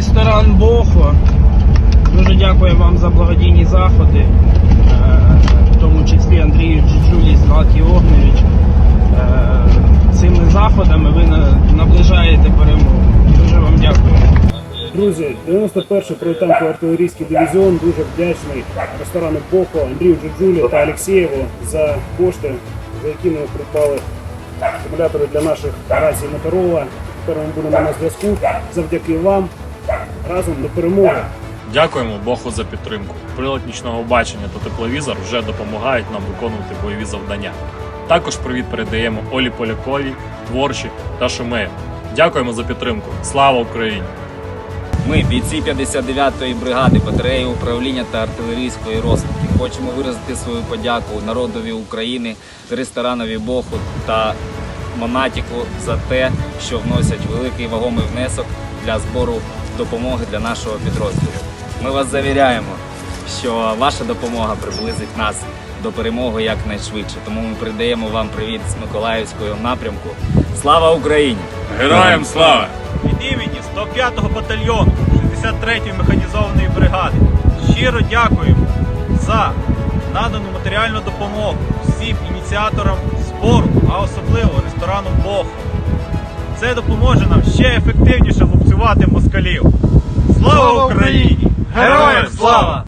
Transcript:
ресторан Бохо. Дуже дякую вам за благодійні заходи, е, в тому числі Андрію Джуджулі, Златі Огневич. Е, Цими заходами ви наближаєте перемогу. Дуже вам дякую. Друзі, 91-й бронетанково-артилерійський дивізіон дуже вдячний ресторану Бохо, Андрію Джуджулі та Алексєєву за кошти, за які ми придбали акумулятори для наших рацій Моторола. Тепер ми будемо на зв'язку. Завдяки вам разом до перемоги. Дякуємо Богу за підтримку. Прилад нічного бачення та тепловізор вже допомагають нам виконувати бойові завдання. Також привіт передаємо Олі Поляковій, Творчі та Шумею. Дякуємо за підтримку. Слава Україні! Ми, бійці 59-ї бригади батареї управління та артилерійської розвідки, хочемо виразити свою подяку народові України, ресторанові Боху та Монатіку за те, що вносять великий вагомий внесок для збору допомоги для нашого підрозділу. Ми вас завіряємо, що ваша допомога приблизить нас до перемоги якнайшвидше. Тому ми передаємо вам привіт з Миколаївського напрямку. Слава Україні! Героям слава! від імені 105-го батальйону 63-ї механізованої бригади щиро дякуємо за надану матеріальну допомогу всім ініціаторам збору, а особливо ресторану Бохо. Це допоможе нам ще ефективніше лупцювати москалів. Слава Україні! Героям слава!